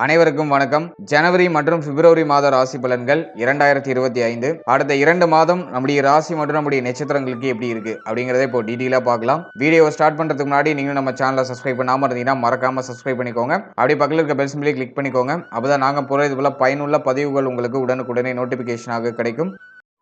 அனைவருக்கும் வணக்கம். ஜனவரி மற்றும் பிப்ரவரி மாத ராசி பலன்கள் இரண்டாயிரத்தி இருபத்தி ஐந்து. அடுத்த இரண்டு மாதம் நம்முடைய ராசி மற்றும் நம்முடைய நட்சத்திரங்களுக்கு எப்படி இருக்கு அப்படிங்கறத இப்போ டீட்டெயிலாக பார்க்கலாம். வீடியோ ஸ்டார்ட் பண்றதுக்கு முன்னாடி நீங்க நம்ம சேனலை சப்ஸ்கிரைப் பண்ணாம இருந்தீங்கன்னா மறக்காம சப்ஸ்கிரைப் பண்ணிக்கோங்க. அப்படி பக்கத்தில் இருக்க பெல் சிம்பிளை கிளிக் பண்ணிக்கோங்க. அப்பதான் நாங்க போகிற இது போல பயனுள்ள பதிவுகள் உங்களுக்கு உடனுக்குடனே நோட்டிபிகேஷனாக கிடைக்கும்.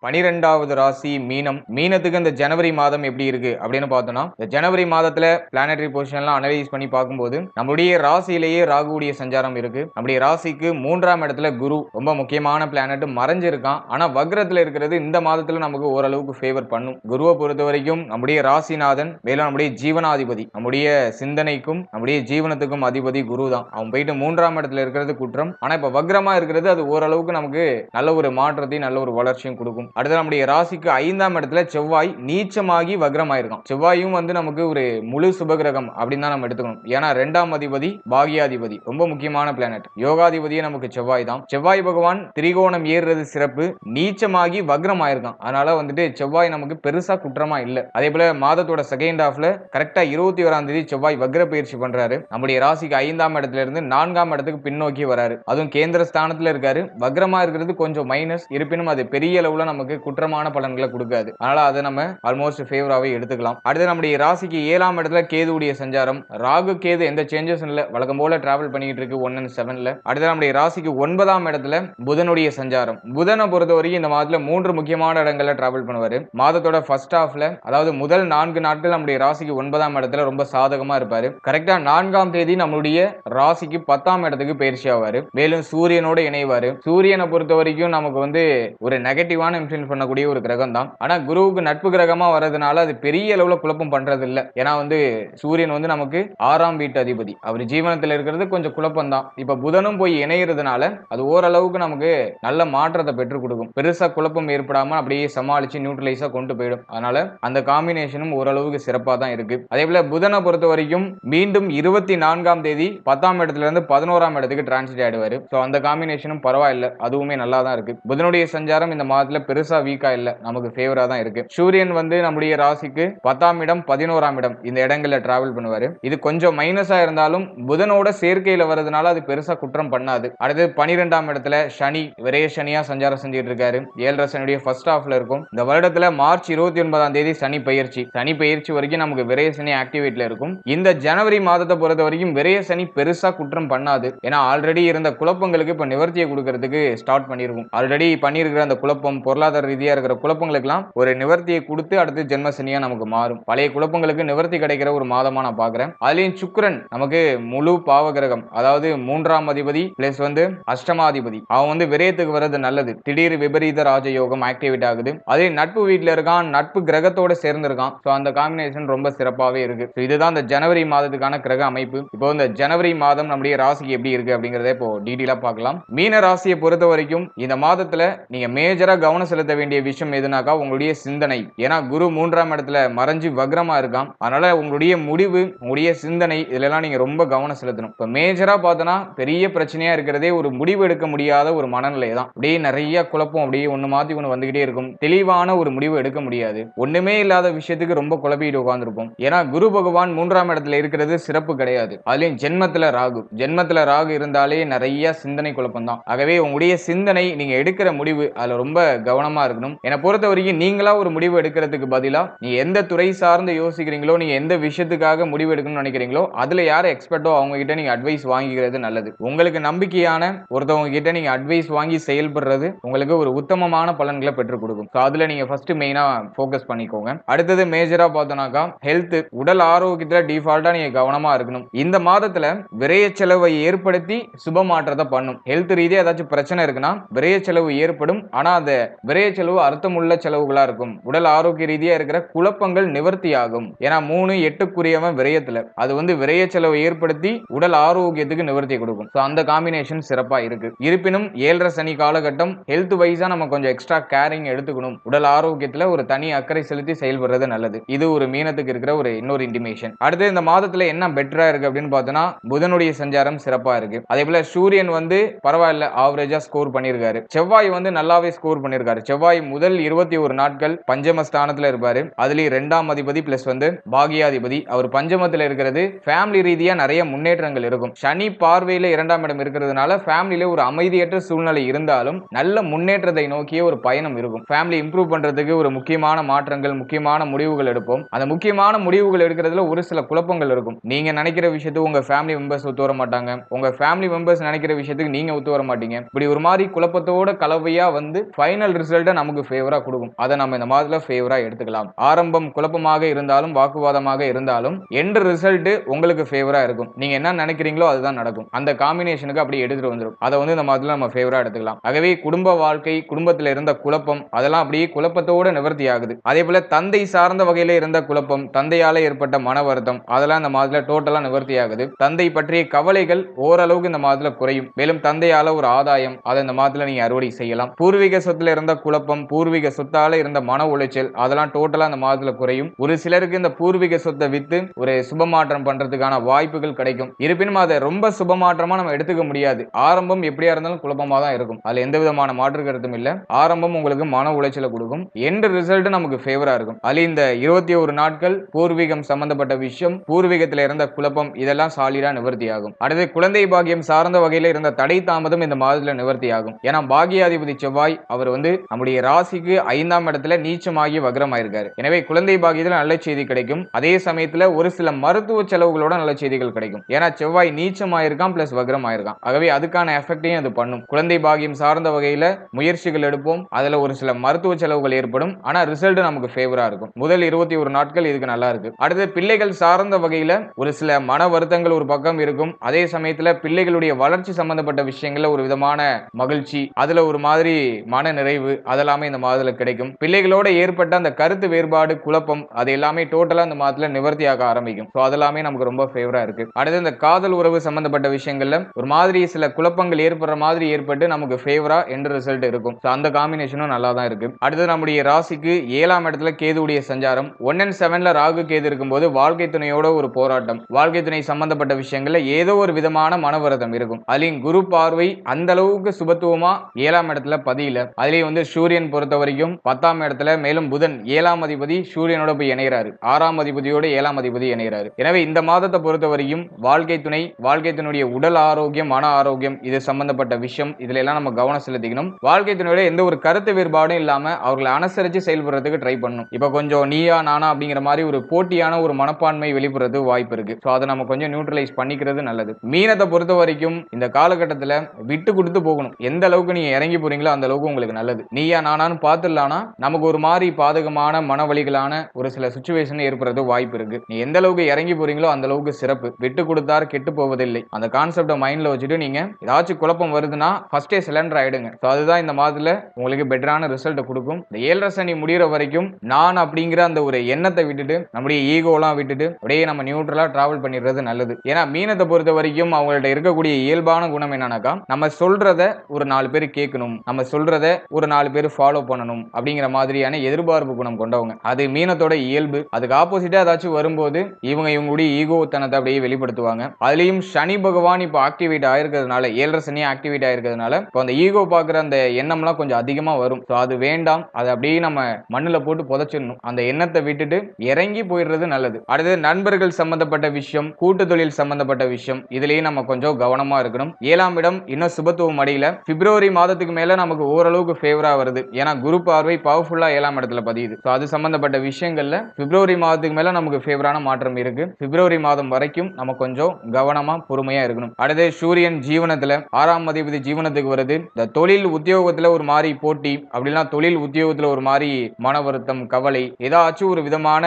பனிரெண்டாவது ராசி மீனம். மீனத்துக்கு இந்த ஜனவரி மாதம் எப்படி இருக்கு அப்படின்னு பார்த்தோம்னா இந்த ஜனவரி மாதத்துல பிளானட்டரி பொசிஷன்லாம் அனலைஸ் பண்ணி பார்க்கும்போது நம்முடைய ராசியிலேயே ராகுடைய சஞ்சாரம் இருக்கு. நம்முடைய ராசிக்கு மூன்றாம் இடத்துல குரு ரொம்ப முக்கியமான பிளானட் மறைஞ்சிருக்கான். ஆனா வக்ரத்துல இருக்கிறது இந்த மாதத்துல நமக்கு ஓரளவுக்கு ஃபேவர் பண்ணும். குருவை பொறுத்த வரைக்கும் நம்முடைய ராசிநாதன் மேலும் நம்முடைய ஜீவனாதிபதி நம்முடைய சிந்தனைக்கும் நம்முடைய ஜீவனத்துக்கும் அதிபதி குரு தான். அவன் போயிட்டு மூன்றாம் இடத்துல இருக்கிறது குற்றம். ஆனா இப்ப வக்ரமா இருக்கிறது அது ஓரளவுக்கு நமக்கு நல்ல ஒரு மாற்றத்தையும் நல்ல ஒரு வளர்ச்சியும் கொடுக்கும். அடுத்து நம்முடைய ராசிக்கு ஐந்தாம் இடத்துல செவ்வாய் நீச்சமாகி வக்ரமாயிருக்கான் செவ்வாயும் வந்து நமக்கு ஒரு முழு சுபகிரகம் அப்படின்னு தான் நம்ம எடுத்துக்கணும். ஏன்னா ரெண்டாம் அதிபதி பாகியாதிபதி ரொம்ப முக்கியமான பிளானட் யோகாதிபதியே நமக்கு செவ்வாய் தான். செவ்வாய் பகவான் திரிகோணம் ஏறுறது சிறப்பு. நீச்சமாகி வக்ரம் ஆயிருக்கான் அதனால வந்துட்டு செவ்வாய் நமக்கு பெருசா குற்றமா இல்ல. அதே போல மாதத்தோட செகண்ட் ஹாஃப்ல கரெக்டா இருபத்தி ஓராம் தேதி செவ்வாய் வக்ர பயிற்சி பண்றாரு. நம்முடைய ராசிக்கு ஐந்தாம் இடத்துல இருந்து நான்காம் இடத்துக்கு பின்னோக்கி வராரு. அதுவும் கேந்திர ஸ்தானத்துல இருக்காரு. வக்ரமா இருக்கிறது கொஞ்சம் மைனஸ் இருப்பினும் அது பெரிய அளவுல நமக்கு குற்றமான பலன்களை கொடுக்காது. அதனால அதை நம்ம ஆல்மோஸ்ட் ஃபேவராகவே எடுத்துக்கலாம். அடுத்து நம்முடைய ராசிக்கு ஏழாம் இடத்துல கேதுவுடைய சஞ்சாரம். ராகு கேது எந்த சேஞ்சஸும் இல்லை. வழக்கம் போல டிராவல் பண்ணிக்கிட்டு இருக்கு ஒன் அண்ட் செவன்ல அடுத்து நம்முடைய ராசிக்கு ஒன்பதாம் இடத்துல புதனுடைய சஞ்சாரம். புதனை பொறுத்த வரைக்கும் இந்த மாதத்துல மூன்று முக்கியமான இடங்கள்ல டிராவல் பண்ணுவாரு. மாதத்தோட ஃபர்ஸ்ட் ஹாஃப்ல அதாவது முதல் நான்கு நாட்கள் நம்முடைய ராசிக்கு ஒன்பதாம் இடத்துல ரொம்ப சாதகமா இருப்பாரு. கரெக்டா நான்காம் தேதி நம்மளுடைய ராசிக்கு பத்தாம் இடத்துக்கு பயிற்சி ஆவாரு. மேலும் சூரியனோட இணைவாரு. சூரியனை பொறுத்த வரைக்கும் நமக்கு வந்து ஒரு நெகட்டிவான இன்ஃபுளுன்ஸ் பண்ணக்கூடிய ஒரு கிரகம் தான் ஆனால் குருவுக்கு நட்பு கிரகமா வர்றதுனால அது பெரிய அளவில் குழப்பம் பண்ணுறது இல்லை ஏன்னா வந்து சூரியன் வந்து நமக்கு ஆறாம் வீட்டு அதிபதி. அவர் ஜீவனத்தில் இருக்கிறது கொஞ்சம் குழப்பம் தான் இப்போ புதனும் போய் இணையறதுனால அது ஓரளவுக்கு நமக்கு நல்ல மாற்றத்தை பெற்றுக் கொடுக்கும். பெருசாக குழப்பம் ஏற்படாமல் அப்படியே சமாளித்து நியூட்ரலைஸாக கொண்டு போயிடும். அதனால அந்த காம்பினேஷனும் ஓரளவுக்கு சிறப்பாக தான் இருக்கு. அதே போல புதனை பொறுத்த வரைக்கும் மீண்டும் இருபத்தி நான்காம் தேதி பத்தாம் இடத்துல இருந்து பதினோராம் இடத்துக்கு டிரான்ஸ்லேட் ஆயிடுவாரு. ஸோ அந்த காம்பினேஷனும் பரவாயில்ல. அதுவுமே நல்லா தான் இருக்கு. புதனுடைய சஞ்சாரம் இந்த மாதத்தில் பெரு பெருசா வீக்கா இல்ல. நமக்கு ஃபேவரா தான் இருக்கு. சூரியன் வந்து நம்முடைய ராசிக்கு பத்தாம் இடம் பதினோராம் இடம் இந்த இடங்கள்ல டிராவல் பண்ணுவாரு. இது கொஞ்சம் மைனஸா இருந்தாலும் புதனோட சேர்க்கையில வர்றதுனால அது பெருசா குற்றம் பண்ணாது. அடுத்து பனிரெண்டாம் இடத்துல சனி விரைய சனியா சஞ்சாரம் செஞ்சுட்டு இருக்காரு. ஏழரை சனியுடைய ஃபர்ஸ்ட் ஹாஃப்ல இருக்கும். இந்த வருடத்துல மார்ச் இருபத்தி ஒன்பதாம் தேதி சனி பயிற்சி சனி பயிற்சி வரைக்கும் நமக்கு விரைய சனி ஆக்டிவேட்ல இருக்கும். இந்த ஜனவரி மாதத்தை பொறுத்த வரைக்கும் விரைய சனி பெருசா குற்றம் பண்ணாது. ஏன்னா ஆல்ரெடி இருந்த குழப்பங்களுக்கு இப்ப நிவர்த்தியை கொடுக்கறதுக்கு ஸ்டார்ட் பண்ணிருக்கும். ஆல்ரெடி பண்ணியிருக்கிற அந்த குழப்பம் பொருளாதார ரீதியா இருக்கிற குழப்பங்களுக்கெல்லாம் ஒரு நிவர்த்தியை கொடுத்து அடுத்து ஜென்மசனியா நமக்கு மாறும். பழைய குழப்பங்களுக்கு நிவர்த்தி கிடைக்கிற ஒரு மாதமா நான் பாக்குறேன். அதுலயும் சுக்கிரன் நமக்கு முழு பாவகிரகம் அதாவது மூன்றாம் அதிபதி பிளஸ் வந்து அஷ்டமாதிபதி. அவன் வந்து விரயத்துக்கு வர்றது நல்லது. திடீர் விபரீத ராஜயோகம் ஆக்டிவேட் ஆகுது. அதே நட்பு வீட்டில் இருக்கான் நட்பு கிரகத்தோட சேர்ந்திருக்கான். ஸோ அந்த காம்பினேஷன் ரொம்ப சிறப்பாகவே இருக்கு. ஸோ இதுதான் இந்த ஜனவரி மாதத்துக்கான கிரக அமைப்பு. இப்போ இந்த ஜனவரி மாதம் நம்முடைய ராசிக்கு எப்படி இருக்கு அப்படிங்கிறத இப்போ டீட்டெயிலாக பார்க்கலாம். மீன ராசியை பொறுத்த வரைக்கும் இந்த மாதத்துல நீங்க மேஜரா கவனம் செலுத்த வேண்டிய விஷயம் எதுனாக்கா உங்களுடைய சிந்தனை. ஏன்னா குரு மூன்றாம் இடத்துல மறைஞ்சு வக்ரமா இருக்கான் அதனால உங்களுடைய முடிவு உங்களுடைய சிந்தனை இதுல எல்லாம் நீங்க ரொம்ப கவனம் செலுத்தணும். இப்போ மேஜரா பார்த்தோன்னா பெரிய பிரச்சனையா இருக்கிறதே ஒரு முடிவு எடுக்க முடியாத ஒரு மனநிலை தான் அப்படியே நிறைய குழப்பம் அப்படியே ஒண்ணு மாத்தி ஒண்ணு வந்துகிட்டே இருக்கும். தெளிவான ஒரு முடிவு எடுக்க முடியாது. ஒண்ணுமே இல்லாத விஷயத்துக்கு ரொம்ப குழப்பிட்டு உட்கார்ந்துருப்போம். ஏன்னா குரு பகவான் மூன்றாம் இடத்துல இருக்கிறது சிறப்பு கிடையாது. அதுலயும் ஜென்மத்துல ராகு. ஜென்மத்துல ராகு இருந்தாலே நிறைய சிந்தனை குழப்பம் தான் ஆகவே உங்களுடைய சிந்தனை நீங்க எடுக்கிற முடிவு அதுல ரொம்ப கவனம் இருக்கணும். என்னை பொறுத்த வரைக்கும் நீங்களா ஒரு முடிவு எடுக்கிறதுக்கு பதிலா நீ எந்த துறை சார்ந்து யோசிக்கிறீங்களோ நீங்க எந்த விஷயத்துக்காக முடிவு எடுக்கணும்னு நினைக்கிறீங்களோ அதுல யார் எக்ஸ்பர்ட்டோ அவங்க கிட்ட நீங்க அட்வைஸ் வாங்கிக்கிறது நல்லது. உங்களுக்கு நம்பிக்கையான ஒருத்தவங்க கிட்ட நீங்க அட்வைஸ் வாங்கி செயல்படுறது உங்களுக்கு ஒரு உத்தமமான பலன்களை பெற்றுக் கொடுக்கும். அதுல நீங்க ஃபர்ஸ்ட் மெயினா ஃபோக்கஸ் பண்ணிக்கோங்க. அடுத்தது மேஜரா பார்த்தோம்னாக்கா ஹெல்த் உடல் ஆரோக்கியத்துல டிஃபால்ட்டா நீங்க கவனமா இருக்கணும். இந்த மாதத்துல விரைய செலவை ஏற்படுத்தி சுப மாற்றத்தை பண்ணும். ஹெல்த் ரீதியா ஏதாச்சும் பிரச்சனை இருக்குன்னா விரைய செலவு ஏற்படும். ஆனா அதை விரைய செலவு அர்த்தமுள்ள செலவுகளாக இருக்கும். உடல் ஆரோக்கிய ரீதியாக இருக்கிற குழப்பங்கள் நிவர்த்தி ஆகும் ஏன்னா மூணு எட்டுக்குரியவன் விரயத்தில். அது வந்து விரைய செலவை ஏற்படுத்தி உடல் ஆரோக்கியத்துக்கு நிவர்த்தி கொடுக்கும். ஸோ அந்த காம்பினேஷன் சிறப்பாக இருக்கு. இருப்பினும் ஏழரை சனி காலகட்டம் ஹெல்த் வைஸாக நம்ம கொஞ்சம் எக்ஸ்ட்ரா கேரிங் எடுத்துக்கணும். உடல் ஆரோக்கியத்தில் ஒரு தனி அக்கறை செலுத்தி செயல்படுறது நல்லது. இது ஒரு மீனத்துக்கு இருக்கிற ஒரு இன்னொரு இன்டிமேஷன் அடுத்து இந்த மாதத்தில் என்ன பெட்டராக இருக்கு அப்படின்னு பார்த்தோம்னா புதனுடைய சஞ்சாரம் சிறப்பாக இருக்கு. அதே போல சூரியன் வந்து பரவாயில்ல ஆவரேஜாக ஸ்கோர் பண்ணியிருக்காரு செவ்வாய் வந்து நல்லாவே ஸ்கோர் பண்ணியிருக்காரு செவ்வாய் முதல் இருபத்தி ஒரு நாட்கள் பஞ்சமஸ்தானத்துல இருப்பாரு. அதுலயும் ரெண்டாம் அதிபதி பிளஸ் வந்து பாகியாதிபதி. அவர் பஞ்சமத்துல இருக்கிறது ஃபேமிலி ரீதியா நிறைய முன்னேற்றங்கள் இருக்கும். சனி பார்வையில இரண்டாம் இடம் இருக்கிறதுனால ஃபேமிலியில ஒரு அமைதியற்ற சூழ்நிலை இருந்தாலும் நல்ல முன்னேற்றத்தை நோக்கிய ஒரு பயணம் இருக்கும். ஃபேமிலி இம்ப்ரூவ் பண்றதுக்கு ஒரு முக்கியமான மாற்றங்கள் முக்கியமான முடிவுகள் எடுப்போம். அந்த முக்கியமான முடிவுகள் எடுக்கிறதுல ஒரு சில குழப்பங்கள் இருக்கும். நீங்க நினைக்கிற விஷயத்துக்கு உங்க ஃபேமிலி மெம்பர்ஸ் ஒத்து வர மாட்டாங்க. உங்க ஃபேமிலி மெம்பர்ஸ் நினைக்கிற விஷயத்துக்கு நீங்க ஒத்து வர மாட்டீங்க. இப்படி ஒரு மாதிரி குழப்பத்தோட கலவையா வந்து ஃபைனல் ரிசல்ட்டை நமக்கு ஃபேவராக கொடுக்கும். அதை நம்ம இந்த மாதத்தில் ஃபேவராக எடுத்துக்கலாம். ஆரம்பம் குழப்பமாக இருந்தாலும் வாக்குவாதமாக இருந்தாலும் என்ற ரிசல்ட் உங்களுக்கு ஃபேவராக இருக்கும். நீங்கள் என்ன நினைக்கிறீங்களோ அதுதான் நடக்கும். அந்த காம்பினேஷனுக்கு அப்படியே எடுத்துட்டு வந்துடும் அதை வந்து இந்த மாதத்தில் நம்ம ஃபேவராக எடுத்துக்கலாம். ஆகவே குடும்ப வாழ்க்கை குடும்பத்தில் இருந்த குழப்பம் அதெல்லாம் அப்படியே குழப்பத்தோடு நிவர்த்தி ஆகுது. அதே போல் தந்தை சார்ந்த வகையில் இருந்த குழப்பம் தந்தையால் ஏற்பட்ட மன வருத்தம் அதெல்லாம் இந்த மாதத்தில் டோட்டலாக நிவர்த்தி ஆகுது. தந்தை பற்றிய கவலைகள் ஓரளவுக்கு இந்த மாதத்தில் குறையும். மேலும் தந்தையால் ஒரு ஆதாயம் அதை இந்த மாதத்தில் நீங்கள் அறுவடை செய்யலாம். பூர்வீக சொத்தில் இருந்த குழப்பம் பூர்வீக சொத்தால இருந்த மன உளைச்சல் அதெல்லாம் டோட்டலா அந்த மாதத்துல குறையும். ஒரு சிலருக்கு இந்த பூர்வீக சொத்தை வித்து ஒரு சுபமாற்றம் பண்றதுக்கான வாய்ப்புகள் கிடைக்கும். இருப்பினும் அதை ரொம்ப சுபமாற்றமா நம்ம எடுத்துக்க முடியாது. ஆரம்பம் எப்படியா இருந்தாலும் குழப்பமா தான் இருக்கும். அதுல எந்த விதமான மாற்று கருத்தும் இல்ல. ஆரம்பம் உங்களுக்கு மன உளைச்சலை கொடுக்கும். எந்த ரிசல்ட் நமக்கு ஃபேவரா இருக்கும். அதுல இந்த இருபத்தி ஒரு நாட்கள் பூர்வீகம் சம்பந்தப்பட்ட விஷயம் பூர்வீகத்துல இருந்த குழப்பம் இதெல்லாம் சாலிடா நிவர்த்தி ஆகும் அடுத்து குழந்தை பாக்கியம் சார்ந்த வகையில இருந்த தடை தாமதம் இந்த மாதத்துல நிவர்த்தி ஆகும் ஏன்னா பாகியாதிபதி செவ்வாய் அவர் வந்து நம்முடைய ராசிக்கு ஐந்தாம் இடத்துல நீச்சமாகி வக்ரமாயிருக்காரு. எனவே குழந்தை பாகியத்தில் நல்ல செய்தி கிடைக்கும். அதே சமயத்துல ஒரு சில மருத்துவ செலவுகளோட நல்ல செய்திகள் கிடைக்கும். ஏன்னா செவ்வாய் நீச்சமாயிருக்கான் பிளஸ் வக்ரமாயிருக்கான். ஆகவே அதுக்கான எஃபெக்டையும் அது பண்ணும். குழந்தை பாகியம் சார்ந்த வகையில முயற்சிகள் எடுப்போம். அதுல ஒரு சில மருத்துவ செலவுகள் ஏற்படும். ஆனா ரிசல்ட் நமக்கு ஃபேவரா இருக்கும். முதல் இருபத்தி ஒரு நாட்கள் இதுக்கு நல்லா இருக்கு. அடுத்து பிள்ளைகள் சார்ந்த வகையில ஒரு சில மன வருத்தங்கள் ஒரு பக்கம் இருக்கும். அதே சமயத்துல பிள்ளைகளுடைய வளர்ச்சி சம்பந்தப்பட்ட விஷயங்கள்ல ஒரு விதமான மகிழ்ச்சி. அதுல ஒரு மாதிரி மன நிறைவு அதெல்லாமே இந்த மாதத்துல கிடைக்கும். பிள்ளைகளோட ஏற்பட்ட அந்த கருத்து வேறுபாடு குழப்பம் அது எல்லாமே டோட்டலா இந்த மாதத்துல நிவர்த்தியாக ஆரம்பிக்கும். ஸோ அதெல்லாமே நமக்கு ரொம்ப ஃபேவரா இருக்கு. அடுத்து இந்த காதல் உறவு சம்பந்தப்பட்ட விஷயங்கள்ல ஒரு மாதிரி சில குழப்பங்கள் ஏற்படுற மாதிரி ஏற்பட்டு நமக்கு ஃபேவரா என்ற ரிசல்ட் இருக்கும். ஸோ அந்த காம்பினேஷனும் நல்லா தான் இருக்கு. அடுத்து நம்முடைய ராசிக்கு ஏழாம் இடத்துல கேதுடைய சஞ்சாரம். ஒன் அண்ட் செவன்ல ராகு கேது இருக்கும்போது வாழ்க்கை துணையோட ஒரு போராட்டம். வாழ்க்கை துணை சம்பந்தப்பட்ட விஷயங்கள்ல ஏதோ ஒரு விதமான மனவரதம் இருக்கும். அதுலயும் குரு பார்வை அந்த அளவுக்கு சுபத்துவமா ஏழாம் இடத்துல பதியல. அதுலயும் வந்து சூரியன் பொறுத்த வரைக்கும் பத்தாம் இடத்துல மேலும் புதன் ஏழாம் அதிபதி சூரியனோட போய் இணைகிறாரு ஆறாம் அதிபதியோட ஏழாம் அதிபதி இணைகிறாரு எனவே இந்த மாதத்தை பொறுத்த வரைக்கும் வாழ்க்கை துணை வாழ்க்கை துணையுடைய உடல் ஆரோக்கியம் மன ஆரோக்கியம் இது சம்பந்தப்பட்ட விஷயம். இதுல எல்லாம் நம்ம கவனம் செலுத்திக்கணும். வாழ்க்கை துணையோட எந்த ஒரு கருத்து வேறுபாடும் இல்லாம அவர்களை அனுசரிச்சு செயல்படுறதுக்கு ட்ரை பண்ணணும். இப்போ கொஞ்சம் நீயா நானா அப்படிங்கிற மாதிரி ஒரு போட்டியான ஒரு மனப்பான்மை வெளிப்படுறது வாய்ப்பு இருக்கு. ஸோ அதை நம்ம கொஞ்சம் நியூட்ரலைஸ் பண்ணிக்கிறது நல்லது. மீனத்தை பொறுத்த வரைக்கும் இந்த காலகட்டத்தில் விட்டு கொடுத்து போகணும். எந்த அளவுக்கு நீங்க இறங்கி போறீங்களோ அந்த அளவுக்கு உங்களுக்கு நல்லது. நீயா நானான்னு பார்த்துடலானா? நமக்கு ஒரு மாதிரி பாதகமான மனவழிகளான ஒரு சில சுச்சுவேஷன் ஏற்படுறது வாய்ப்பு இருக்கு. நீ எந்த அளவுக்கு இறங்கி போறீங்களோ அந்த அளவுக்கு சிறப்பு. விட்டு கொடுத்தார் கெட்டு போவதில்லை. அந்த கான்செப்டை மைண்ட்ல வச்சுட்டு நீங்க ஏதாச்சும் குழப்பம் வருதுன்னா ஃபர்ஸ்டே சிலிண்டர் ஆயிடுங்க. ஸோ அதுதான் இந்த மாதத்துல உங்களுக்கு பெட்டரான ரிசல்ட் கொடுக்கும். இந்த ஏழரை சனி முடிகிற வரைக்கும் நான் அப்படிங்கிற அந்த ஒரு எண்ணத்தை விட்டுட்டு நம்முடைய ஈகோலாம் விட்டுட்டு அப்படியே நம்ம நியூட்ரலா டிராவல் பண்ணிடுறது நல்லது. ஏன்னா மீனத்தை பொறுத்த வரைக்கும் அவங்கள்ட்ட இருக்கக்கூடிய இயல்பான குணம் என்னன்னாக்கா நம்ம சொல்றத ஒரு நாலு பேர் கேட்கணும். நம்ம சொல்றத ஒரு நாலு நாலு பேர் ஃபாலோ பண்ணணும் அப்படிங்கிற மாதிரியான எதிர்பார்ப்பு குணம் கொண்டவங்க. அது மீனத்தோட இயல்பு. அதுக்கு ஆப்போசிட்டா ஏதாச்சும் வரும்போது இவங்க இவங்களுடைய ஈகோத்தனத்தை அப்படியே வெளிப்படுத்துவாங்க. அதுலயும் சனி பகவான் இப்போ ஆக்டிவேட் ஆயிருக்கிறதுனால ஏழரை சனி ஆக்டிவேட் ஆயிருக்கிறதுனால இப்போ அந்த ஈகோ பார்க்குற அந்த எண்ணம்லாம் கொஞ்சம் அதிகமா வரும். ஸோ அது வேண்டாம். அதை அப்படியே நம்ம மண்ணில் போட்டு புதைச்சிடணும். அந்த எண்ணத்தை விட்டுட்டு இறங்கி போயிடுறது நல்லது. அடுத்தது நண்பர்கள் சம்பந்தப்பட்ட விஷயம் கூட்டு தொழில் சம்பந்தப்பட்ட விஷயம். இதுலயும் நம்ம கொஞ்சம் கவனமா இருக்கணும். ஏழாம் இடம் இன்னும் சுபத்துவம் அடையில. பிப்ரவரி மாதத்துக்கு மேல நமக்கு ஓரளவுக்கு ஃபேவரா வருது. ஏன்னா குரு பார்வை பவர்ஃபுல்லா ஏழாம் இடத்துல பதியுது. ஸோ அது சம்பந்தப்பட்ட விஷயங்கள்ல பிப்ரவரி மாதத்துக்கு மேல நமக்கு ஃபேவரான மாற்றம் இருக்கு. பிப்ரவரி மாதம் வரைக்கும் நம்ம கொஞ்சம் கவனமா பொறுமையா இருக்கணும். அடுத்து சூரியன் ஜீவனத்துல ஆறாம் அதிபதி ஜீவனத்துக்கு வருது. இந்த தொழில் உத்தியோகத்துல ஒரு மாதிரி போட்டி அப்படின்னா தொழில் உத்தியோகத்துல ஒரு மாதிரி மன வருத்தம் கவலை ஏதாச்சும் ஒரு விதமான